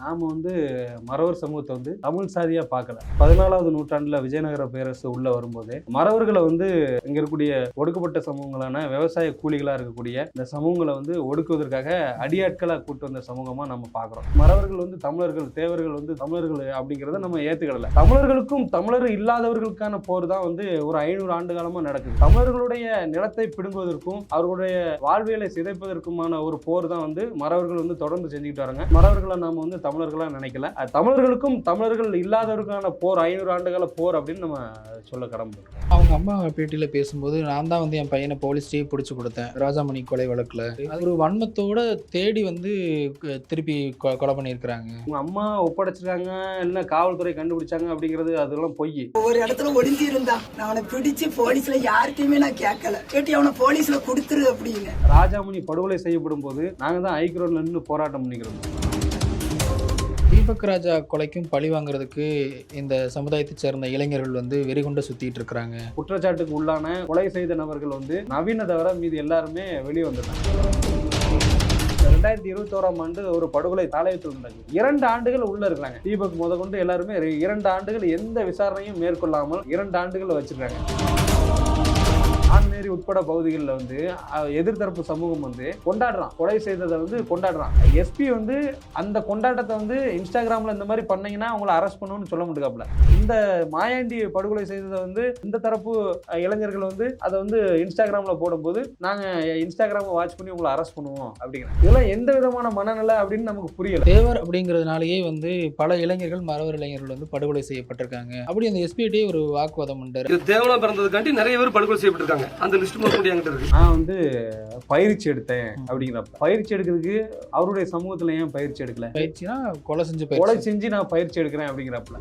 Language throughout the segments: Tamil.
நாம் வந்து மறவர் சமூகத்தை வந்து தமிழ் சாதியாக பார்க்கல. பதினாலாவது நூற்றாண்டில் விஜயநகர பேரரசு உள்ளே வரும்போதே மறவர்களை வந்து இங்கே இருக்கக்கூடிய ஒடுக்கப்பட்ட சமூகங்களான விவசாய கூலிகளாக இருக்கக்கூடிய இந்த சமூகங்களை வந்து ஒடுக்குவதற்காக அடியாட்களாக கூட்டு வந்த சமூகமாக நம்ம பார்க்குறோம். மறவர்கள் வந்து தமிழர்கள் தேவர்கள் வந்து தமிழர்கள் அப்படிங்கிறத நம்ம ஏற்றுக்கிடல தமிழர்களுக்கும் தமிழர் இல்லாதவர்களுக்கான போர் தான் வந்து ஒரு ஐநூறு ஆண்டு காலமாக நடக்குது. தமிழர்களுடைய நிலத்தை பிடுங்குவதற்கும் அவர்களுடைய வாழ்வியலை சிதைப்பதற்குமான ஒரு போர் தான் வந்து மறவர்கள் வந்து தொடர்ந்து செஞ்சுக்கிட்டு வராங்க. மறவர்களை நாம் வந்து தமிழர்களா நினைக்கல. அது தமிழர்களுக்கும் தமிழர்கள் இல்லாதவருக்கான போர் ஐநூறு ஆண்டுகால போர் அப்படின்னு நம்ம சொல்ல கடமை அவங்க அம்மா பேட்டியில் பேசும்போது நான் தான் வந்து என் பையனை போலீஸ்டே பிடிச்சி கொடுத்தேன் ராஜாமணி கொலை வழக்கில். அது ஒரு வன்மத்தோட தேடி வந்து திருப்பி கொ- கொலை பண்ணியிருக்கிறாங்க. உங்க அம்மா ஒப்படைச்சிருக்காங்க இல்ல காவல்துறை கண்டுபிடிச்சாங்க அப்படிங்கிறது அதெல்லாம் பொய். ஒரு இடத்துல ஒளிஞ்சு இருந்தான் நான் அவனை பிடிச்சு போலீஸ்ல யார்கிட்டயுமே நான் கேட்கல. கேட்டு அவனை போலீஸ்ல கொடுத்துரு அப்படின்னு. ராஜாமணி படுகொலை செய்யப்படும் போது நாங்க தான் ஐக்ரோன்ல நின்று போராட்டம் பண்ணிக்கிறோம். தீபக் ராஜா கொலைக்கும் பழி வாங்குறதுக்கு இந்த சமுதாயத்தை சேர்ந்த இளைஞர்கள் வந்து வெறிகொண்டு சுத்திட்டு இருக்கிறாங்க. குற்றச்சாட்டுக்கு உள்ளான கொலை செய்த நபர்கள் வந்து நவீன தவிர மீது எல்லாருமே வெளியே வந்துட்டாங்க. ரெண்டாயிரத்தி இருபத்தோராம் ஆண்டு ஒரு படுகொலை தலையிட்டு இருந்தாங்க இரண்டு ஆண்டுகள் உள்ள இருக்கிறாங்க. தீபக் முத கொண்டு எல்லாருமே இரண்டு ஆண்டுகள் எந்த விசாரணையும் மேற்கொள்ளாமல் இரண்டு ஆண்டுகள் வச்சிருக்காங்க. ஆண்மேரி உட்பட பகுதிகளில் வந்து எதிர்த்தரப்பு சமூகம் வந்து கொண்டாடுறான். கொலை செய்ததை வந்து கொண்டாடுறான். எஸ்பி வந்து அந்த கொண்டாட்டத்தை வந்து இன்ஸ்டாகிராம்ல இந்த மாதிரி பண்ணீங்கன்னா அவங்கள அரெஸ்ட் பண்ணுன்னு சொல்ல முடியாப்ல இந்த மாயாண்டி படுகொலை செய்ததை வந்து இந்த தரப்பு இளைஞர்கள் வந்து அதை வந்து இன்ஸ்டாகிராம்ல போடும்போது நாங்க இன்ஸ்டாகிராமை வாட்ச் பண்ணி உங்களை அரெஸ்ட் பண்ணுவோம் அப்படிங்கிறோம் இதெல்லாம் எந்த விதமான மனநிலை அப்படின்னு நமக்கு புரியல. தேவர் அப்படிங்கிறதுனாலேயே வந்து பல இளைஞர்கள் மறவர் இளைஞர்கள் வந்து படுகொலை செய்யப்பட்டிருக்காங்க. அப்படி அந்த எஸ்பிஐட்டே ஒரு வாக்குவாதம் இது தேவலாம் பிறந்ததுக்காண்டி நிறைய பேர் படுகொலை செய்யப்பட்டிருக்காங்க. அந்த லிஸ்ட் மட்டும் என்கிட்ட இருக்கு. நான் வந்து பயிற்சி எடுத்தேன் அப்படிங்கிறப்ப பயிற்சி எடுக்கிறதுக்கு அவருடைய சமூகத்துல ஏன் பயிற்சி எடுக்கல? பயிற்சினா கொலை செஞ்சு கொலை செஞ்சு நான் பயிற்சி எடுக்கிறேன் அப்படிங்கிறப்பல.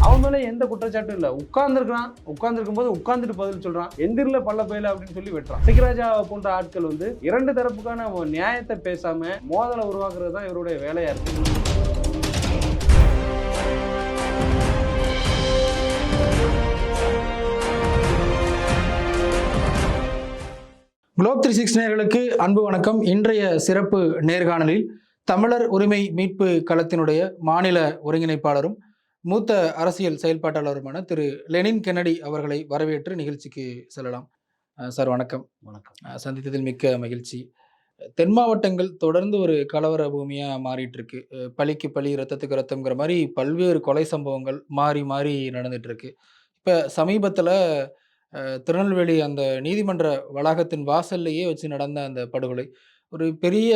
அவன் மேல எந்த குற்றச்சாட்டும் இல்ல. உட்கார்ந்துருக்கான் உட்கார்ந்துருக்கும் போது உட்கார்ந்துட்டு பதில் சொல்றான். எந்திரில பல்ல பயில அப்படின்னு சொல்லி வெட்டுறான். சிக்கராஜா போன்ற ஆட்கள் வந்து இரண்டு தரப்புக்கான நியாயத்தை பேசாம மோதலை உருவாக்குறது தான் இவருடைய வேலையா இருக்கு. குளோப் த்ரீ சிக்ஸ் நேயர்களுக்கு அன்பு வணக்கம். இன்றைய சிறப்பு நேர்காணலில் தமிழர் உரிமை மீட்பு களத்தினுடைய மாநில ஒருங்கிணைப்பாளரும் மூத்த அரசியல் செயல்பாட்டாளருமான திரு லெனின் கென்னடி அவர்களை வரவேற்று நிகழ்ச்சிக்கு செல்லலாம். சார் வணக்கம். வணக்கம். சந்தித்ததில் மிக்க மகிழ்ச்சி. தென் மாவட்டங்கள் தொடர்ந்து ஒரு கலவர பூமியாக மாறிட்டு இருக்கு அஹ் பழிக்கு பழி ரத்தத்துக்கு ரத்தம்ங்கிற மாதிரி பல்வேறு கொலை சம்பவங்கள் மாறி மாறி நடந்துட்டு இருக்கு இப்போ சமீபத்தில் திருநெல்வேலி அந்த நீதிமன்ற வளாகத்தின் வாசல்லையே வச்சு நடந்த அந்த படுகொலை ஒரு பெரிய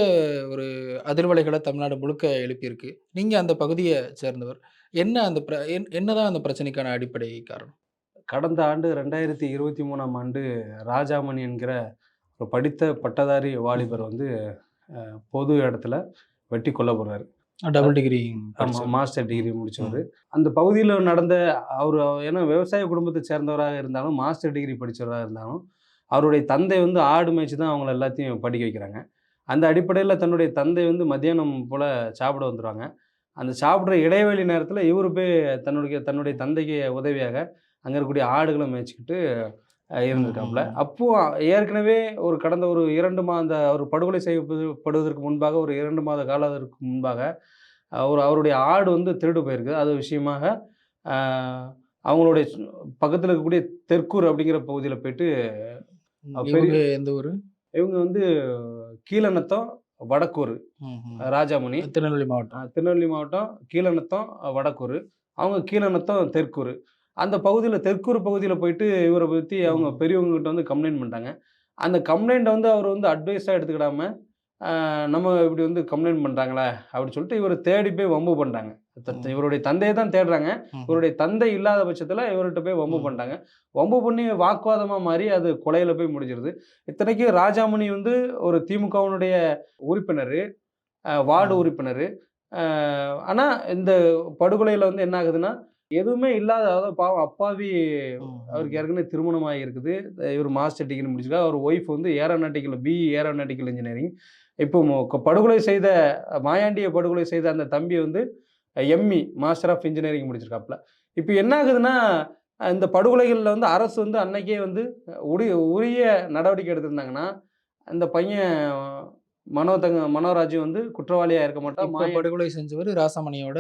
ஒரு அதிர்வலைகளை தமிழ்நாடு முழுக்க எழுப்பியிருக்கு. நீங்கள் அந்த பகுதியை சேர்ந்தவர் என்ன அந்த பிர என்- என்னதான் அந்த பிரச்சனைக்கான அடிப்படை காரணம்? கடந்த ஆண்டு ரெண்டாயிரத்தி இருபத்தி மூணாம் ஆண்டு ராஜாமணி என்கிற ஒரு படித்த பட்டதாரி வாலிபர் வந்து அஹ், பொது இடத்துல வெட்டி கொல்லப்படுறாரு டபுள் டிகிரி மாஸ்டர் டிகிரி முடிச்சவர். அந்த பகுதியில் நடந்த அவர் ஏன்னா விவசாய குடும்பத்தை சேர்ந்தவராக இருந்தாலும் மாஸ்டர் டிகிரி படித்தவராக இருந்தாலும் அவருடைய தந்தை வந்து ஆடு மேய்ச்சி தான் அவங்கள எல்லாத்தையும் படிக்க வைக்கிறாங்க. அந்த அடிப்படையில் தன்னுடைய தந்தை வந்து மத்தியானம் போல் சாப்பிட வந்துடுவாங்க அந்த சாப்பிட்ற இடைவெளி நேரத்தில் இவர் போய் தன்னுடைய தன்னுடைய தந்தைக்கு உதவியாக அங்கே இருக்கக்கூடிய ஆடுகளை மேய்ச்சிக்கிட்டு இருந்திருக்காப்புல. ம். அப்போ ஏற்கனவே ஒரு கடந்த ஒரு இரண்டு மாத அவர் படுகொலை செய்யப்படுவதற்கு முன்பாக ஒரு இரண்டு மாத காலத்திற்கு முன்பாக அவர் அவருடைய ஆடு வந்து திருடு போயிருக்கு அது விஷயமாக அவங்களுடைய பக்கத்தில் இருக்கக்கூடிய தெற்கூர் அப்படிங்கிற பகுதியில் போயிட்டு இவங்க எந்த ஊர்? இவங்க வந்து கீழநத்தம் வடக்கூர் ராஜாமணி. திருநெல்வேலி மாவட்டம். திருநெல்வேலி மாவட்டம் கீழநத்தம் வடக்கூர். அவங்க கீழநத்தம் தெற்கூர். அந்த பகுதியில் தெற்கூர் பகுதியில் போயிட்டு இவரை பற்றி அவங்க. பெரியவங்ககிட்ட வந்து கம்ப்ளைண்ட் பண்ணிட்டாங்க அந்த கம்ப்ளைண்ட்டை வந்து அவர் வந்து அட்வைஸாக எடுத்துக்கிடாம நம்ம இப்படி வந்து கம்ப்ளைண்ட் பண்ணுறாங்களே அப்படின்னு சொல்லிட்டு இவரை தேடி போய் வம்பு பண்ணிட்டாங்க. இவருடைய தந்தையை தான் தேடுறாங்க. இவருடைய தந்தை இல்லாத பட்சத்தில் இவர்கிட்ட போய் வம்பு ம். பண்ணிட்டாங்க வம்பு பண்ணி வாக்குவாதமாக மாறி அது கொலையில் போய் முடிஞ்சிருது இத்தனைக்கு ராஜாமணி வந்து ஒரு திமுகவினுடைய உறுப்பினர் வார்டு. உறுப்பினர் ஆனால் இந்த படுகொலையில் வந்து என்ன ஆகுதுன்னா எதுவுமே இல்லாத அதாவது பாவம் அப்பாவி அவருக்கு ஏற்கனவே திருமணம் ஆகியிருக்குது இவர் மாஸ்டர் டிகிரி முடிச்சிருக்காரு. அவர் ஒய்ஃப் வந்து ஏரோநாட்டிக்கல் பிஇ ஏரோநாட்டிக்கல் இன்ஜினியரிங் இப்போ படுகொலை செய்த மாயாண்டியை படுகொலை செய்த அந்த தம்பி வந்து எம்இ மாஸ்டர் ஆஃப் இன்ஜினியரிங் முடிச்சிருக்காப்புல. இப்போ என்ன ஆகுதுன்னா இந்த படுகொலைகளில் வந்து அரசு வந்து அன்னைக்கே வந்து உரிய உரிய நடவடிக்கை எடுத்திருந்தாங்கன்னா அந்த பையன் மனோ தங்க மனோராஜும் வந்து குற்றவாளியா இருக்க மாட்டான் படுகொலை செஞ்சவர் ராசாமணியோட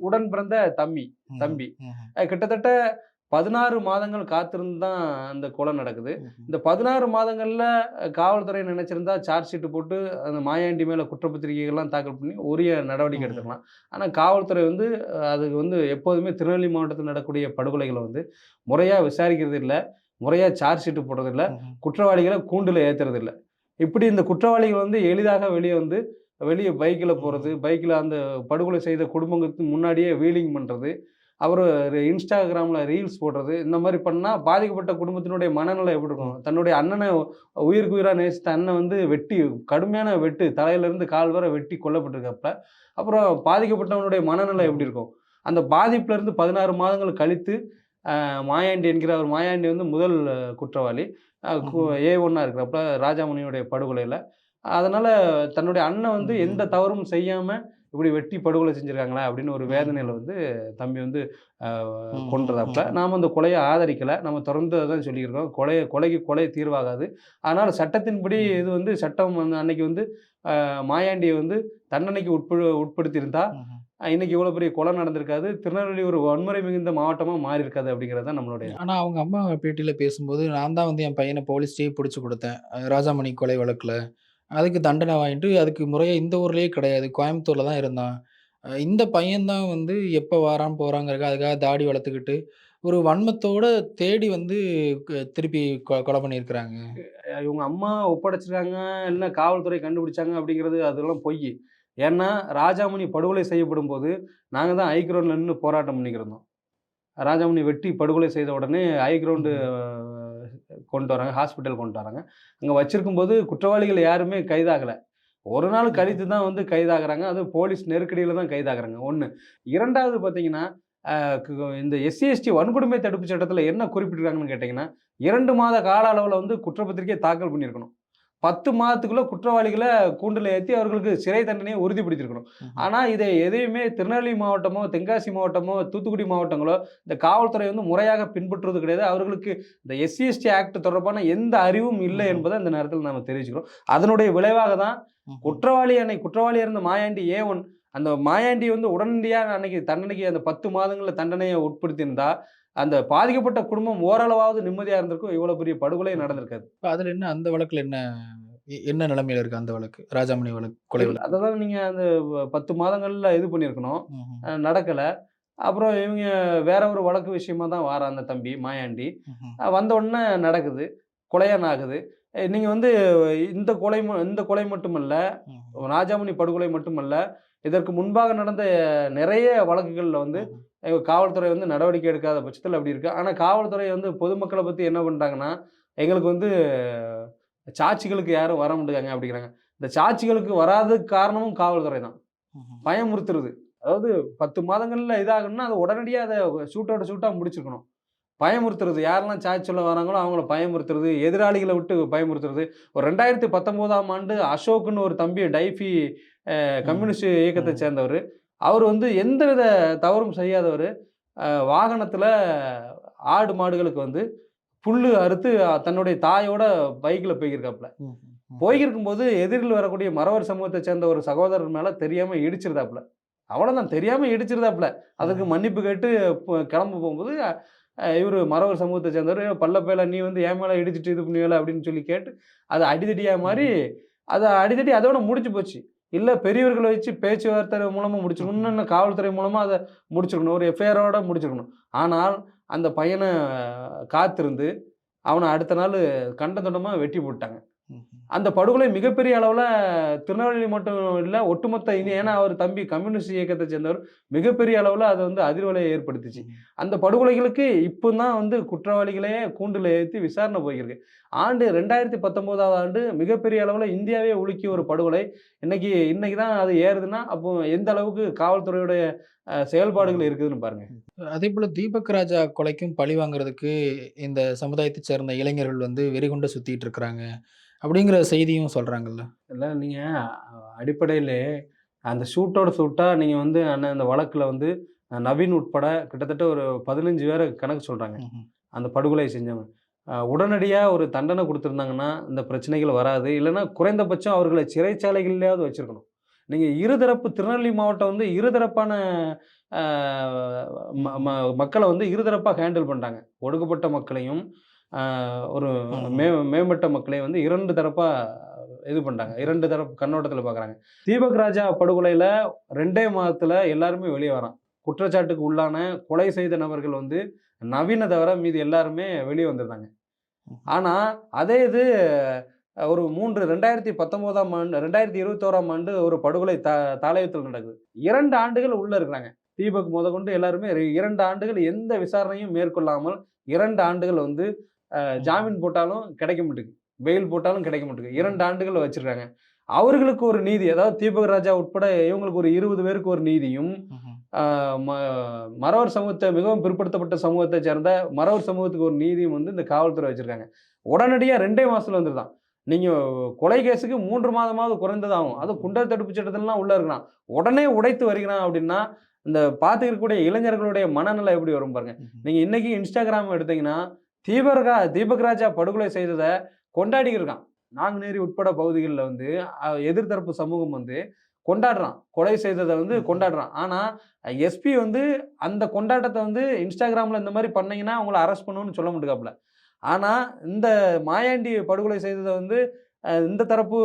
உடன் பிறந்த தம்பி தம்பி. கிட்டத்தட்ட பதினாறு மாதங்கள் காத்திருந்து தான் அந்த கொலை நடக்குது இந்த பதினாறு மாதங்கள்ல காவல்துறை நினைச்சிருந்தா சார்ஜ் ஷீட் போட்டு அந்த மாயாண்டி மேல குற்றப்பத்திரிகைகள்லாம் தாக்கல் பண்ணி உரிய நடவடிக்கை. எடுத்துக்கலாம் ஆனா காவல்துறை வந்து அதுக்கு வந்து எப்போதுமே திருநெல்வேலி மாவட்டத்தில் நடக்கக்கூடிய படுகொலைகளை வந்து முறையா விசாரிக்கிறது இல்ல முறையா சார்ஜ் ஷீட் போடுறது இல்ல. குற்றவாளிகளை கூண்டுல ஏத்துறது இல்ல இப்படி இந்த குற்றவாளிகள் வந்து எளிதாக வெளியே வந்து வெளியே பைக்கில் போகிறது பைக்கில் அந்த படுகொலை செய்த குடும்பங்களுக்கு முன்னாடியே வீலிங் பண்ணுறது அப்புறம் இன்ஸ்டாகிராமில் ரீல்ஸ் போடுறது இந்த மாதிரி பண்ணால் பாதிக்கப்பட்ட குடும்பத்தினுடைய மனநிலை எப்படி இருக்கும்? தன்னுடைய அண்ணனை உயிருக்கு உயிராக நேசித்த அண்ணன் வந்து வெட்டி கடுமையான வெட்டு தலையிலேருந்து கால் வரை வெட்டி கொல்லப்பட்டிருக்கப்ப அப்புறம் பாதிக்கப்பட்டவனுடைய மனநிலை எப்படி இருக்கும்? அந்த பாதிப்புலேருந்து பதினாறு மாதங்கள் கழித்து மாயாண்டி என்கிற ஒரு மாயாண்டி வந்து முதல் குற்றவாளி. ஏ ஒன்றா இருக்கிறப்ப ராஜாமணியுடைய படுகொலையில். அதனால் தன்னுடைய அண்ணன் வந்து எந்த தவறும் செய்யாமல் இப்படி வெட்டி படுகொலை செஞ்சுருக்காங்களா அப்படின்னு ஒரு வேதனையில் வந்து தம்பி வந்து ஆஹ், ம், கொன்றதப்ப ம், ம். நாம் அந்த கொலையை ஆதரிக்கலை. நம்ம தொடர்ந்து தான் சொல்லியிருக்கோம். கொலையை கொலைக்கு கொலை தீர்வாகாது. அதனால் சட்டத்தின்படி. இது வந்து சட்டம் வந்து அன்னைக்கு வந்து மாயாண்டியை வந்து தண்டனைக்கு உட்படு உட்படுத்தியிருந்தா இன்னைக்கு இவ்வளோ பெரிய கொலை நடந்திருக்காது. திருநெல்வேலி ஒரு வன்முறை மிகுந்த மாவட்டமாக மாறி இருக்காது அப்படிங்கிறது தான் நம்மளுடைய ஆனா அவங்க அம்மா பேட்டியில பேசும்போது நான் தான் வந்து என் பையனை போலீஸ்டே பிடிச்சி கொடுத்தேன். ராஜாமணி கொலை வழக்குல. அதுக்கு தண்டனை வாங்கிட்டு அதுக்கு முறையா இந்த ஊர்லயே கிடையாது. கோயம்புத்தூர்ல தான் இருந்தான். இந்த பையன்தான் வந்து எப்போ வாரான் போறாங்கிறக்க அதுக்காக தாடி வளர்த்துக்கிட்டு ஒரு வன்மத்தோட தேடி வந்து திருப்பி கொலை பண்ணியிருக்கிறாங்க. இவங்க அம்மா ஒப்படைச்சிருக்காங்க இல்லை காவல்துறை கண்டுபிடிச்சாங்க அப்படிங்கிறது அதெல்லாம் பொய். ஏன்னா ராஜாமணி படுகொலை செய்யப்படும் போது நாங்கள் தான் ஹைகிரவுண்டில் நின்று போராட்டம் பண்ணிக்கிறோம் ராஜாமணி வெட்டி படுகொலை செய்த உடனே ஹைகிரவுண்டு கொண்டு வராங்க ஹாஸ்பிட்டல் கொண்டு வராங்க. அங்கே வச்சிருக்கும் போது குற்றவாளிகள் யாருமே கைதாகலை. ஒரு நாள் கழித்து தான் வந்து கைதாகிறாங்க. அது போலீஸ் நெருக்கடியில் தான் கைதாகிறாங்க. ஒன்று இரண்டாவது பார்த்தீங்கன்னா இந்த எஸ்சி எஸ்டி வன்கொடுமை தடுப்பு சட்டத்தில் என்ன குறிப்பிட்டிருக்காங்கன்னு கேட்டிங்கன்னா இரண்டு மாத கால அளவில் வந்து குற்றப்பத்திரிக்கை தாக்கல் பண்ணியிருக்கணும். பத்து மாதத்துக்குள்ள குற்றவாளிகளை கூண்டில் ஏற்றி அவர்களுக்கு சிறை தண்டனையை உறுதிப்படுத்தியிருக்கணும். ஆனால் இதை எதையுமே திருநெல்வேலி மாவட்டமோ தென்காசி மாவட்டமோ தூத்துக்குடி மாவட்டங்களோ இந்த காவல்துறை வந்து முறையாக பின்பற்றுவது கிடையாது. அவர்களுக்கு இந்த எஸ்சி எஸ்டி ஆக்ட் தொடர்பான எந்த அறிவும் இல்லை. என்பதை இந்த நேரத்தில் நாம் தெரிவிச்சுக்கிறோம். அதனுடைய விளைவாக தான் குற்றவாளி அன்னைக்கு குற்றவாளி இருந்த மாயாண்டி ஏ ஒன் அந்த மாயாண்டி வந்து உடனடியாக அன்னைக்கு தண்டனைக்கு அந்த பத்து மாதங்களில் தண்டனையை உட்படுத்தியிருந்தா அந்த பாதிக்கப்பட்ட குடும்பம் ஓரளவாவது நிம்மதியாக இருந்திருக்கும். இவ்வளோ பெரிய படுகொலை நடந்திருக்காது. இப்ப அதுல என்ன அந்த வழக்குல என்ன என்ன நிலைமையில இருக்கு அந்த வழக்கு? ராஜாமணி வழக்கு கொலை வழக்கு? அதை தான் நீங்கள் அந்த பத்து மாதங்களில் இது பண்ணியிருக்கணும். நடக்கலை. அப்புறம் இவங்க வேற ஒரு வழக்கு விஷயமா தான் வார அந்த தம்பி மாயாண்டி. வந்த உடனே நடக்குது. கொலையான ஆகுது. நீங்கள் வந்து இந்த கொலை இந்த கொலை மட்டுமல்ல. ராஜாமணி படுகொலை மட்டுமல்ல இதற்கு முன்பாக நடந்த நிறைய வழக்குகளில் வந்து காவல்துறை வந்து நடவடிக்கை எடுக்காத பட்சத்தில் அப்படி இருக்கு. ஆனால் காவல்துறை வந்து பொதுமக்களை பற்றி என்ன பண்ணிட்டாங்கன்னா எங்களுக்கு வந்து சாட்சிகளுக்கு யாரும் வர முடியாங்க அப்படிங்கிறாங்க. இந்த சாட்சிகளுக்கு வராததுக்கு காரணமும் காவல்துறை தான். பயமுறுத்துறது. அதாவது பத்து மாதங்களில் இதாகணும்னா அதை உடனடியாக அதை ஷூட்டோட ஷூட்டாக முடிச்சிருக்கணும். பயமுறுத்துறது. யாரெல்லாம் சார்ஜ் சொல்ல வராங்களோ அவங்கள பயமுறுத்துறது. எதிராளிகளை விட்டு பயமுறுத்துறது. ஒரு ரெண்டாயிரத்தி பத்தொம்போதாம் ஆண்டு அசோக்குன்னு ஒரு தம்பி டைஃபி கம்யூனிஸ்ட் இயக்கத்தை. சேர்ந்தவர். அவர் வந்து எந்தவித தவறும் செய்யாதவர். வாகனத்தில் ஆடு மாடுகளுக்கு வந்து புல்லு அறுத்து தன்னுடைய தாயோட பைக்கில் போய்க்கிருக்காப்புல. போய்க்கிருக்கும் போது எதிரில் வரக்கூடிய மறவர் சமூகத்தை சேர்ந்த ஒரு சகோதரர் மேலே தெரியாமல் இடிச்சிருந்தாப்புல அவ்வளோதான் தெரியாமல் இடிச்சிருந்தாப்புல அதுக்கு மன்னிப்பு கேட்டு கிளம்ப போகும்போது இவர் மறவர் சமூகத்தை சேர்ந்தவர் பல்லப்பையில நீ வந்து என் மேலே இடிச்சிட்டு இது பண்ணுவல அப்படின்னு சொல்லி கேட்டு அது அடிதடியாக மாதிரி அது அடிதடி அதோட முடிஞ்சு போச்சு. இல்லை பெரியவர்களை வச்சு பேச்சுவார்த்தை மூலமாக முடிச்சிருக்கணும். இன்னும் காவல்துறை மூலமாக அதை முடிச்சிருக்கணும். ஒரு எஃப்ஐஆரோட முடிச்சிருக்கணும். ஆனால் அந்த பையனை காத்திருந்து அவனை அடுத்த நாள் கண்டதொண்டமாக வெட்டி போட்டாங்க. அந்த படுகொலை மிகப்பெரிய அளவில் திருநெல்வேலி மட்டும் இல்லை ஒட்டுமொத்த இந்தியா ஏன்னா அவர் தம்பி கம்யூனிஸ்ட் இயக்கத்தை சேர்ந்தவர் மிகப்பெரிய அளவில் அதை வந்து அதிர்வலையை ஏற்படுத்துச்சு. அந்த படுகொலைகளுக்கு இப்போ தான் வந்து குற்றவாளிகளையே கூண்டில் ஏற்றி விசாரணை போயிருக்கு. ஆண்டு ரெண்டாயிரத்தி பத்தொம்போதாவது ஆண்டு மிகப்பெரிய அளவில் இந்தியாவே உலுக்கிய ஒரு படுகொலை. இன்னைக்கு இன்னைக்கு தான் அது ஏறுதுன்னா அப்போ எந்த அளவுக்கு காவல்துறையுடைய செயல்பாடுகள் இருக்குதுன்னு பாருங்க. அதே போல தீபக் ராஜா கொலைக்கும் பழி வாங்குறதுக்கு இந்த சமுதாயத்தை சேர்ந்த இளைஞர்கள் வந்து வெறிகுண்ட சுத்திட்டு இருக்கிறாங்க. அப்படிங்கிற செய்தியும் சொல்றாங்கல்ல. இல்லை நீங்கள் அடிப்படையிலே அந்த ஷூட்டோட ஷூட்டாக நீங்கள் வந்து அண்ணன் அந்த வழக்கில் வந்து நவீன் உட்பட கிட்டத்தட்ட ஒரு பதினஞ்சு பேரை கணக்கு சொல்கிறாங்க. அந்த படுகொலை செஞ்சவங்க. உடனடியாக ஒரு தண்டனை கொடுத்துருந்தாங்கன்னா இந்த பிரச்சனைகள் வராது. இல்லைன்னா குறைந்தபட்சம் அவர்களை சிறைச்சாலைகள்லையாவது வச்சுருக்கணும். நீங்கள் இருதரப்பு திருநெல்வேலி மாவட்டம் வந்து இருதரப்பான மக்களை வந்து இருதரப்பாக ஹேண்டில் பண்ணுறாங்க ஒடுக்கப்பட்ட மக்களையும் ஒரு மே மேம்பட்ட மக்களையும் வந்து இரண்டு தரப்பாக இது பண்ணுறாங்க இரண்டு தரப்பு கண்ணோட்டத்தில் பார்க்குறாங்க தீபக் ராஜா படுகொலையில் ரெண்டே மாதத்தில் எல்லாருமே வெளியே வரான். குற்றச்சாட்டுக்கு உள்ளான கொலை செய்த நபர்கள் வந்து நவீன தவிர மீதி எல்லாருமே வெளியே வந்திருந்தாங்க. ஆனால் அதே இது ஒரு மூன்று ரெண்டாயிரத்தி பத்தொம்போதாம் ஆண்டு ரெண்டாயிரத்தி இருபத்தோராம் ஆண்டு ஒரு படுகொலை த தாளையத்தில் நடக்குது. இரண்டு ஆண்டுகள் உள்ளே இருக்கிறாங்க. தீபக் முதற்கொண்டு எல்லாருமே ரெ- இரண்டு ஆண்டுகள் எந்த விசாரணையும் மேற்கொள்ளாமல் இரண்டு ஆண்டுகள் வந்து ஜாமீன் போட்டாலும் கிடைக்க மாட்டேங்குது பெயில் போட்டாலும் கிடைக்க மாட்டேங்குது இரண்டு ஆண்டுகள் வச்சிருக்காங்க. அவர்களுக்கு ஒரு நீதி அதாவது தீபக் ராஜா உட்பட இவங்களுக்கு ஒரு இருபது பேருக்கு ஒரு நீதியும் மறவர் சமூகத்தை மிகவும் பிற்படுத்தப்பட்ட சமூகத்தை சேர்ந்த மறவர் சமூகத்துக்கு ஒரு நீதியும் வந்து இந்த காவல்துறை வச்சிருக்காங்க. உடனடியாக ரெண்டே மாசத்துல வந்துருதான். நீங்கள் கொலை கேஸுக்கு மூன்று மாதமாவது குறைந்ததாகும். அது குண்டர் தடுப்பு சட்டத்திலலாம் உள்ள இருக்கலாம் உடனே உடைத்து வருகிறான் அப்படின்னா இந்த பார்த்து இருக்கக்கூடிய இளைஞர்களுடைய மனநிலை எப்படி வரும் பாருங்க. நீங்கள் இன்னைக்கு இன்ஸ்டாகிராம் எடுத்தீங்கன்னா தீபகா தீபக் ராஜா படுகொலை செய்ததை கொண்டாடி இருக்கான் நாங்குநேரி உட்பட பகுதிகளில் வந்து எதிர்த்தரப்பு சமூகம் வந்து கொண்டாடுறான். கொலை செய்ததை வந்து கொண்டாடுறான். ஆனால் எஸ்பி வந்து அந்த கொண்டாட்டத்தை வந்து இன்ஸ்டாகிராமில் இந்த மாதிரி பண்ணீங்கன்னா அவங்கள அரெஸ்ட் பண்ணுவோன்னு சொல்ல மாட்டேங்காப்புல. ஆனால் இந்த மாயாண்டி படுகொலை செய்ததை வந்து இந்த தரப்பு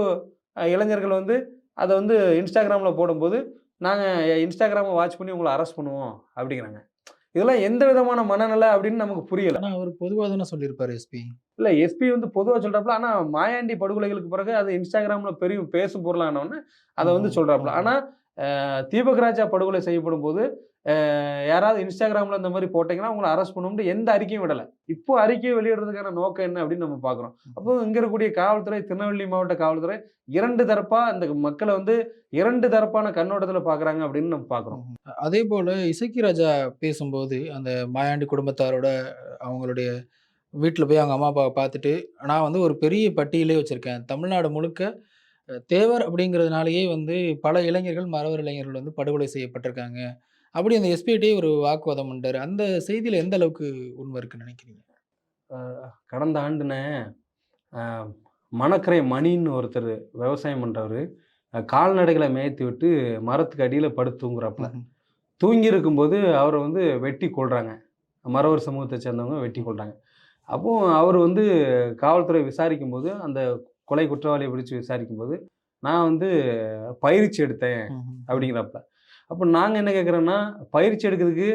இளைஞர்கள் வந்து அதை வந்து இன்ஸ்டாகிராமில் போடும்போது நாங்கள் இன்ஸ்டாகிராமை வாட்ச் பண்ணி உங்களை அரெஸ்ட் பண்ணுவோம் அப்படிங்கிறாங்க. இதெல்லாம் எந்த விதமான மனநிலை அப்படின்னு நமக்கு புரியல. ஆனா அவர் பொதுவாக தானே சொல்லியிருப்பாரு எஸ்பி இல்லை எஸ்பி வந்து பொதுவாக சொல்கிறாப்புல ஆனால் மாயாண்டி படுகொலைகளுக்கு பிறகு அது இன்ஸ்டாகிராமில் பெரிய பேசும் பொருளானவொன்னே அதை வந்து சொல்கிறாப்புல. ஆனால் தீபக் ராஜா படுகொலை செய்யப்படும் போது யாராவது இன்ஸ்டாகிராமில் இந்த மாதிரி போட்டிங்கன்னா உங்களை அரெஸ்ட் பண்ணணும்னு எந்த அறிக்கையும் விடலை. இப்போ அறிக்கையை வெளியிடுறதுக்கான நோக்கம் என்ன அப்படின்னு நம்ம பார்க்குறோம். அப்போ இங்கே இருக்கக்கூடிய காவல்துறை திருநெல்வேலி மாவட்ட காவல்துறை இரண்டு தரப்பாக இந்த மக்களை வந்து இரண்டு தரப்பான கண்ணோட்டத்தில் பார்க்குறாங்க அப்படின்னு நம்ம பார்க்குறோம். அதே போல இசக்கி ராஜா பேசும்போது அந்த மாயாண்டி குடும்பத்தாரோட அவங்களுடைய வீட்டில் போய் அவங்க அம்மா அப்பாவை பார்த்துட்டு நான் வந்து ஒரு பெரிய பட்டியலே வச்சுருக்கேன். தமிழ்நாடு முழுக்க தேவர் அப்படிங்கிறதுனாலேயே வந்து பல இளைஞர்கள் மறவர் இளைஞர்கள் வந்து படுகொலை செய்யப்பட்டிருக்காங்க. அப்படி அந்த எஸ்பிஐட்டே ஒரு வாக்குவாதம் பண்ணிட்டாரு அந்த செய்தியில் எந்த அளவுக்கு உண்மை இருக்குன்னு நினைக்கிறீங்க? கடந்த ஆண்டுனே அஹ், மணக்கரை மணின்னு ஒருத்தர் விவசாயம் பண்ணுறவர் கால்நடைகளை மேய்த்து விட்டு மரத்துக்கு அடியில் படுத்து தூங்குறாப்புல. தூங்கி இருக்கும்போது அவரை வந்து வெட்டி கொள்றாங்க மறவர் சமூகத்தை சேர்ந்தவங்க வெட்டி கொள்றாங்க அப்போ அவர் வந்து காவல்துறை விசாரிக்கும் போது அந்த கொலை குற்றவாளியை பிடிச்சி விசாரிக்கும் போது நான் வந்து பயிற்சி எடுத்தேன் அப்படிங்கிறப்ப அப்போ நாங்கள் என்ன கேட்குறோன்னா பயிற்சி எடுக்கிறதுக்கு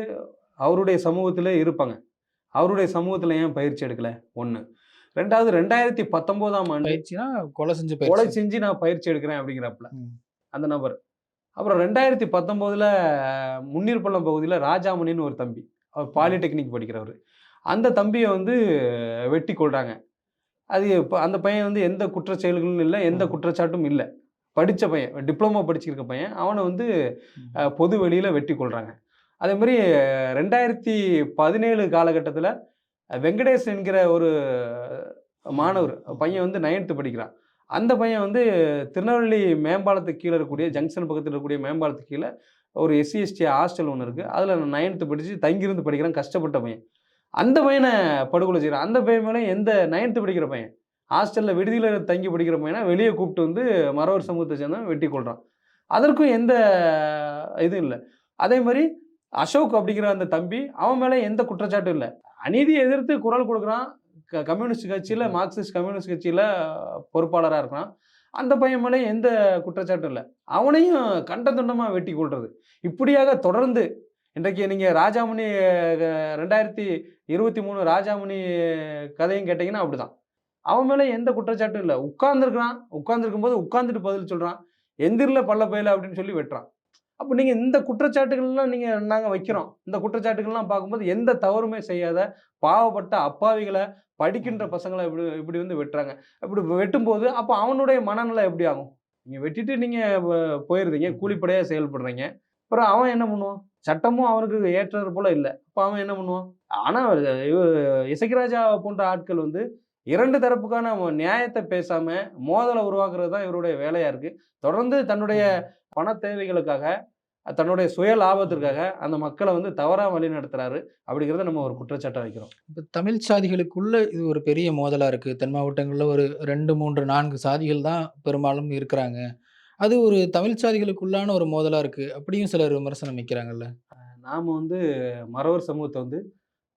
அவருடைய சமூகத்தில் இருப்பாங்க. அவருடைய சமூகத்தில் ஏன் பயிற்சி எடுக்கல? ஒன்று ரெண்டாவது ரெண்டாயிரத்தி பத்தொம்போதாம் ஆண்டு பயிற்சினா கொலை செஞ்சு கொலை செஞ்சு நான் பயிற்சி எடுக்கிறேன் அப்படிங்கிறப்பல. அந்த நபர். அப்புறம் ரெண்டாயிரத்தி பத்தொம்போதில் முன்னீர்பள்ளம் பகுதியில் ராஜாமணின்னு ஒரு தம்பி. அவர் பாலிடெக்னிக் படிக்கிறவர். அந்த தம்பியை வந்து வெட்டி கொள்றாங்க அது இப்போ அந்த பையன் வந்து எந்த குற்றச் செயல்களும் இல்லை எந்த. குற்றச்சாட்டும் இல்லை. படித்த பையன் டிப்ளமோ படிச்சிருக்க பையன் அவனை வந்து பொது வெளியில் வெட்டி கொள்றாங்க. அதே மாதிரி ரெண்டாயிரத்தி பதினேழு காலகட்டத்தில் வெங்கடேஷ் என்கிற ஒரு மாணவர் பையன் வந்து நைன்த்து படிக்கிறான். அந்த பையன் வந்து திருநெல்வேலி மேம்பாலத்துக்கு கீழே இருக்கக்கூடிய ஜங்ஷன் பக்கத்தில் இருக்கக்கூடிய மேம்பாலத்துக்கு கீழே ஒரு எஸ்சி எஸ்டி ஹாஸ்டல் ஒன்று இருக்குது அதில் நைன்த்து படித்து தங்கியிருந்து படிக்கிறான் கஷ்டப்பட்ட பையன். அந்த பையனை படுகொலை செய்கிறான் அந்த பையன் மேலே எந்த நைன்த்து படிக்கிற பையன்? ஹாஸ்டலில் விடுதியில் தங்கி படிக்கிற பையனை வெளியே கூப்பிட்டு வந்து மறவர் சமூகத்தை சேர்ந்தவன் வெட்டி கொள்கிறான் அதற்கும் எந்த இதுவும் இல்லை. அதே மாதிரி அசோக் அப்படிங்கிற அந்த தம்பி அவன் மேலே எந்த குற்றச்சாட்டும் இல்லை. அநீதியை எதிர்த்து குரல் கொடுக்குறான். க கம்யூனிஸ்ட் கட்சியில் மார்க்சிஸ்ட் கம்யூனிஸ்ட் கட்சியில் பொறுப்பாளராக இருக்கிறான். அந்த பையன் மேலே எந்த குற்றச்சாட்டும் இல்லை. அவனையும் கண்ட துண்டமாக வெட்டி கொள்வது இப்படியாக தொடர்ந்து இன்றைக்கு நீங்கள் ராஜாமணி ரெண்டாயிரத்தி இருபத்தி மூணு ராஜாமணி கதையும் கேட்டிங்கன்னா அப்படிதான். அவன் மேலே எந்த குற்றச்சாட்டும் இல்லை. உட்கார்ந்துருக்கிறான். உட்கார்ந்துருக்கும் போது உட்காந்துட்டு பதில் சொல்கிறான் எந்திரில் பல்ல பயில அப்படின்னு சொல்லி வெட்டுறான். அப்போ நீங்கள் இந்த குற்றச்சாட்டுகள்லாம் நீங்கள் நாங்கள் வைக்கிறோம். இந்த குற்றச்சாட்டுகள்லாம் பார்க்கும்போது எந்த தவறுமே செய்யாத பாவப்பட்ட அப்பாவிகளை படிக்கின்ற பசங்களை இப்படி இப்படி வந்து வெட்டுறாங்க. இப்படி வெட்டும்போது அப்போ அவனுடைய மனநிலை எப்படி ஆகும்? நீங்கள் வெட்டிட்டு நீங்கள் போயிடுறீங்க கூலிப்படையாக செயல்படுறீங்க. அப்புறம் அவன் என்ன பண்ணுவான்? சட்டமும் அவனுக்கு ஏற்றது போல இல்லை. அப்போ அவன் என்ன பண்ணுவான்? ஆனால் இசைக்கராஜா போன்ற ஆட்கள் வந்து இரண்டு தரப்புக்கான நியாயத்தை பேசாம மோதலை உருவாக்குறது தான் இவருடைய வேலையா இருக்கு. தொடர்ந்து தன்னுடைய பண தேவைகளுக்காக தன்னுடைய சுய லாபத்திற்காக அந்த மக்களை வந்து தவறாக வழி நடத்துறாரு அப்படிங்கிறத நம்ம ஒரு குற்றச்சாட்டை வைக்கிறோம். இப்போ தமிழ் சாதிகளுக்குள்ள இது ஒரு பெரிய மோதலா இருக்கு. தென் மாவட்டங்களில் ஒரு ரெண்டு மூன்று நான்கு சாதிகள் தான் பெரும்பாலும் இருக்கிறாங்க. அது ஒரு தமிழ் சாதிகளுக்குள்ளான ஒரு மோதலா இருக்கு. அப்படியும் சிலர் விமர்சனம் வைக்கிறாங்கல்ல. நாம் வந்து மறவர் சமூகத்தை வந்து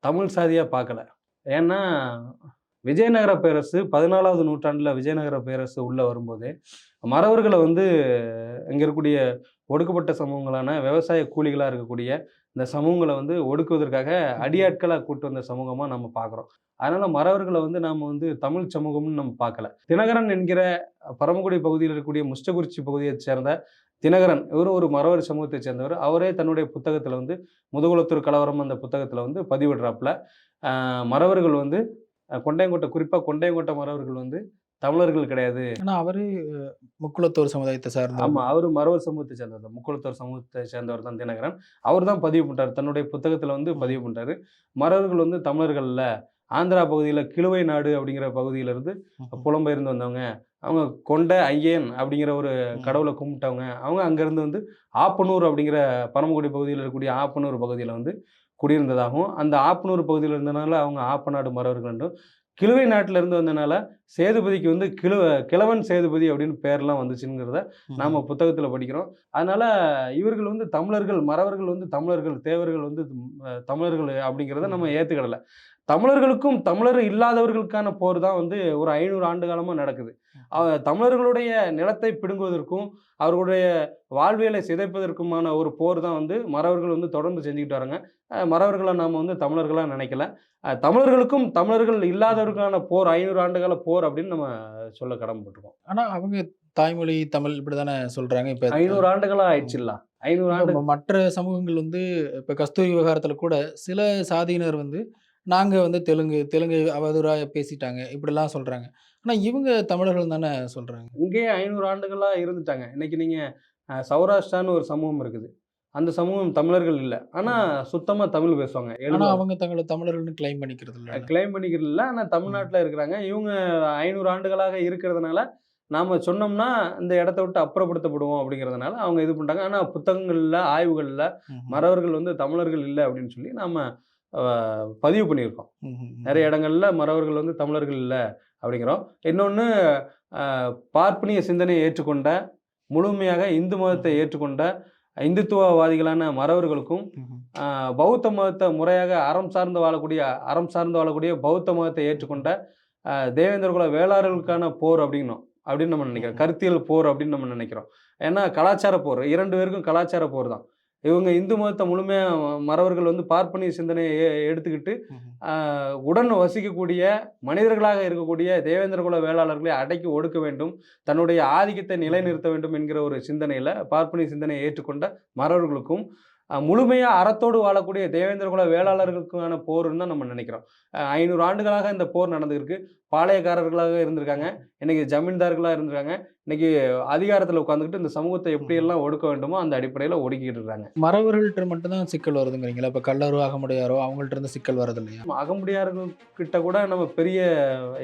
தமிழ் சாதியாக பார்க்கல. ஏன்னா விஜயநகர பேரரசு பதினாலாவது நூற்றாண்டில் விஜயநகர பேரரசு உள்ளே வரும்போதே மறவர்களை வந்து இங்கே இருக்கக்கூடிய ஒடுக்கப்பட்ட சமூகங்களான விவசாய கூலிகளாக இருக்கக்கூடிய இந்த சமூகங்களை வந்து ஒடுக்குவதற்காக அடியாட்களாக கூட்டு வந்த சமூகமாக நம்ம பார்க்குறோம் அதனால் மறவர்களை வந்து நாம் வந்து தமிழ் சமூகம்னு நம்ம பார்க்கல தினகரன் என்கிற பரமக்குடி பகுதியில் இருக்கக்கூடிய முஷ்டகுறிச்சி பகுதியைச் சேர்ந்த தினகரன் இவரும் ஒரு மறவர் சமூகத்தை சேர்ந்தவர். அவரே தன்னுடைய புத்தகத்தில் வந்து முதுகுளத்தூர் கலவரம் அந்த புத்தகத்தில் வந்து பதிவிடுறாப்புல. மறவர்கள் வந்து கொண்டையங்கோட்டை குறிப்பாக கொண்டையங்கோட்டை மறவர்கள் வந்து தமிழர்கள் கிடையாது. ஆனா அவரு முக்குளத்தோர் சமுதாயத்தை சார்ந்த ஆமா அவர் மறவர் சமூகத்தை சேர்ந்தவர். முக்குளத்தோர் சமூகத்தை சேர்ந்தவர் தான் தினகரன். அவர் தான் பதிவு பண்றாரு. தன்னுடைய புத்தகத்துல வந்து பதிவு பண்றாரு. மறவர்கள் வந்து தமிழர்கள் இல்ல. ஆந்திரா பகுதியில் கிழுவை நாடு அப்படிங்கிற பகுதியில இருந்து புலம்பெயர்ந்து வந்தவங்க. அவங்க கொண்ட ஐயன் அப்படிங்கிற ஒரு கடவுளை கும்பிட்டவங்க. அவங்க அங்கேருந்து வந்து ஆப்பனூர் அப்படிங்கிற பரமக்குடி பகுதியில் இருக்கக்கூடிய ஆப்பனூர் பகுதியில் வந்து குடியிருந்ததாகவும் அந்த ஆப்பனூர் பகுதியில் இருந்தனால அவங்க ஆப்பநாடு மறவர்கள் என்றும் கிழுவை நாட்டில இருந்து வந்தனால சேதுபதிக்கு வந்து கிழு கிழவன் சேதுபதி அப்படின்னு பேர்லாம் வந்துச்சுங்கிறத நாம புத்தகத்தில் படிக்கிறோம். அதனால இவர்கள் வந்து தமிழர்கள் மறவர்கள் வந்து தமிழர்கள் தேவர்கள் வந்து தமிழர்கள் அப்படிங்கிறத நம்ம ஏற்றுக்கிடல தமிழர்களுக்கும் தமிழர் இல்லாதவர்களுக்கான போர் தான் வந்து ஒரு ஐநூறு ஆண்டு காலமாக நடக்குது. தமிழர்களுடைய நிலத்தை பிடுங்குவதற்கும் அவர்களுடைய வாழ்வியலை சிதைப்பதற்குமான ஒரு போர் தான் வந்து மறவர்கள் வந்து தொடர்ந்து செஞ்சுக்கிட்டு வராங்க மறவர்களை நாம் வந்து தமிழர்களாக நினைக்கல. தமிழர்களுக்கும் தமிழர்கள் இல்லாதவர்களுக்கான போர் ஐநூறு ஆண்டுகால போர் அப்படின்னு நம்ம சொல்ல கடமைப்பட்டிருக்கோம். ஆனா அவங்க தாய்மொழி தமிழ் இப்படிதானே சொல்றாங்க. இப்ப ஐநூறு ஆண்டுகளா ஆயிடுச்சுல்ல? ஐநூறு ஆண்டு மற்ற சமூகங்கள் வந்து இப்ப கஸ்தூரி விவகாரத்துல கூட சில சாதியினர் வந்து நாங்க வந்து தெலுங்கு தெலுங்கு அவதூறா பேசிட்டாங்க. இப்படிலாம் சொல்றாங்க. ஆனா இவங்க தமிழர்கள் தானே சொல்றாங்க. இங்கேயே ஐநூறு ஆண்டுகளா இருந்துட்டாங்க. இன்னைக்கு நீங்க அஹ், சௌராஷ்டிரான்னு ஒரு சமூகம் இருக்குது. அந்த சமூகம் தமிழர்கள் இல்லை. ஆனா சுத்தமா தமிழ் பேசுவாங்க எழுதுவாங்க. அவங்க தங்களை தமிழர்கள்னு கிளைம் பண்ணிக்கிறது இல்ல. கிளைம் பண்ணிக்கிறது இல்லை ஆனால் தமிழ்நாட்டில் இருக்கிறாங்க. இவங்க ஐநூறு ஆண்டுகளாக இருக்கிறதுனால நாம் சொன்னோம்னா இந்த இடத்த விட்டு அப்புறப்படுத்தப்படுவோம் அப்படிங்கிறதுனால அவங்க இது பண்ணிட்டாங்க. ஆனால் புத்தகங்களில் ஆய்வுகளில் மறவர்கள் வந்து தமிழர்கள் இல்லை அப்படின்னு சொல்லி நாம் பதிவு பண்ணியிருக்கோம். நிறைய இடங்கள்ல மறவர்கள் வந்து தமிழர்கள் இல்லை. அப்படிங்கிறோம். இன்னொன்று பார்ப்பனிய சிந்தனையை ஏற்றுக்கொண்ட முழுமையாக இந்து மதத்தை ஏற்றுக்கொண்ட இந்துத்துவவாதிகளான மறவர்களுக்கும் பௌத்த மதத்தை முறையாக அறம் சார்ந்து வாழக்கூடிய அறம் சார்ந்து வாழக்கூடிய பௌத்த மதத்தை ஏற்றுக்கொண்ட ஆஹ் தேவேந்திர குல வேளாளர்களுக்கான போர் அப்படின்னோம். அப்படின்னு நம்ம நினைக்கிறோம். கருத்தியல் போர் அப்படின்னு நம்ம நினைக்கிறோம். ஏன்னா கலாச்சார போர். இரண்டு பேருக்கும் கலாச்சார போர் தான். இவங்க இந்து மதத்தை முழுமையாக மறவர்கள் வந்து பார்ப்பனிய சிந்தனையை எடுத்துக்கிட்டு உடன் வசிக்கக்கூடிய மனிதர்களாக இருக்கக்கூடிய தேவேந்திர குல வேளாளர்களை அடக்கி ஒடுக்க வேண்டும் தன்னுடைய ஆதிக்கத்தை நிலைநிறுத்த வேண்டும் என்கிற ஒரு சிந்தனையில் பார்ப்பனிய சிந்தனையை ஏற்றுக்கொண்ட மறவர்களுக்கும் அஹ், முழுமையா அறத்தோடு வாழக்கூடிய தேவேந்திர குல வேளாளர்களுக்கான போர்னு தான் நம்ம நினைக்கிறோம். ஐநூறு ஆண்டுகளாக இந்த போர் நடந்திருக்கு பாளையக்காரர்களாக இருந்திருக்காங்க. இன்னைக்கு ஜமீன்தார்களாக இருந்திருக்காங்க. இன்னைக்கு அதிகாரத்தில் உட்காந்துக்கிட்டு இந்த சமூகத்தை எப்படியெல்லாம் ஒடுக்க வேண்டுமோ அந்த அடிப்படையில் ஒடுக்கிட்டு இருக்காங்க. மறவர்கள்ட்ட மட்டும்தான் சிக்கல் வருதுங்கிறீங்களா? இப்ப கல்லறோ அகமுடையாரோ அவங்கள்ட்ட இருந்து சிக்கல் வரது இல்லையா? அகமுடியார்கள் கிட்ட கூட நம்ம பெரிய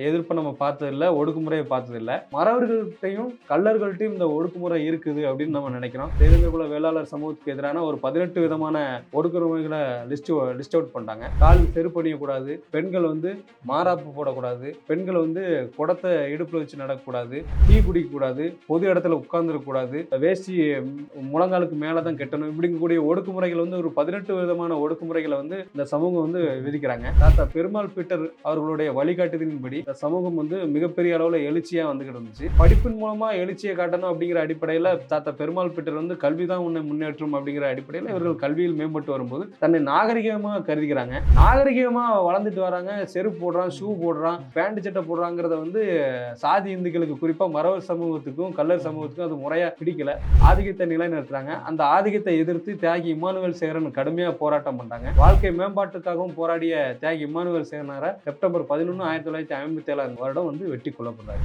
எதிர்ப்பை நம்ம பார்த்ததில்ல ஒடுக்குமுறையை பார்த்ததில்ல. மறவர்கள்ட்டையும் கள்ளர்கள்ட்டையும் இந்த ஒடுக்குமுறை இருக்குது அப்படின்னு நம்ம நினைக்கிறோம். தேவேந்திர குல வேளாளர் சமூகத்துக்கு எதிரான ஒரு பதினெட்டு விதமான ஒடுக்குமுறைகளை லிஸ்ட் லிஸ்ட் அவுட் பண்ணிட்டாங்க. கால் செருப்பணியக்கூடாது பெண்கள் வந்து மாறாப்பு போடக்கூடாது பெண்கள் வந்து குடத்தை இடுப்புல வச்சு நடக்கக்கூடாது டீ குடிக்கக்கூடாது பொது இடத்துல உட்கார்ந்துருக்கக்கூடாது வேஷ்டி முழங்காலுக்கு மேலே தான் கட்டணும். இப்படிங்கக்கூடிய ஒடுக்குமுறைகள் வந்து ஒரு பதினெட்டு விதமான ஒடுக்குமுறைகளை வந்து இந்த சமூகம் வந்து விதிக்கிறாங்க. தாத்தா பெருமாள் பீட்டர் அவர்களுடைய வழிகாட்டுதலின்படி இந்த சமூகம் வந்து மிகப்பெரிய அளவில் எழுச்சியாக வந்துகிட்டு இருந்துச்சு. படிப்பின் மூலமாக எழுச்சியை காட்டணும் அப்படிங்கிற அடிப்படையில் தாத்தா பெருமாள் பீட்டர் வந்து கல்வி தான் உன்னை முன்னேற்றும் அப்படிங்கிற அடிப்படையில் இவர்கள் கல்வியில் மேம்பட்டு வரும்போது தன்னை நாகரிகமாக கருதிக்கிறாங்க நாகரிகமாக வளர்ந்துட்டு வராங்க. செருப்பு போடுறான் ஷூ போடுறான் பேண்ட் சட்டை போடுறாங்கிறத வந்து சாதி இந்துக்களுக்கு குறிப்பாக மறவர் சமூகத்துக்கும் கல்லர் சமூகத்துக்கும் அது முறையாக பிடிக்கல. ஆதிக்கத்தை நிலைநிறுத்துறாங்க. அந்த ஆதிக்கத்தை எதிர்த்து தியாகி இமானுவேல் சேகரன் கடுமையாக போராட்டம் பண்ணாங்க வாழ்க்கை மேம்பாட்டுக்காகவும் போராடிய தியாகி இமானுவேல் சேகரனாரை செப்டம்பர் பதினொன்று ஆயிரத்தி தொள்ளாயிரத்தி ஐம்பத்தி ஏழாம் வருடம் வந்து வெட்டி கொல்லப்படுறாரு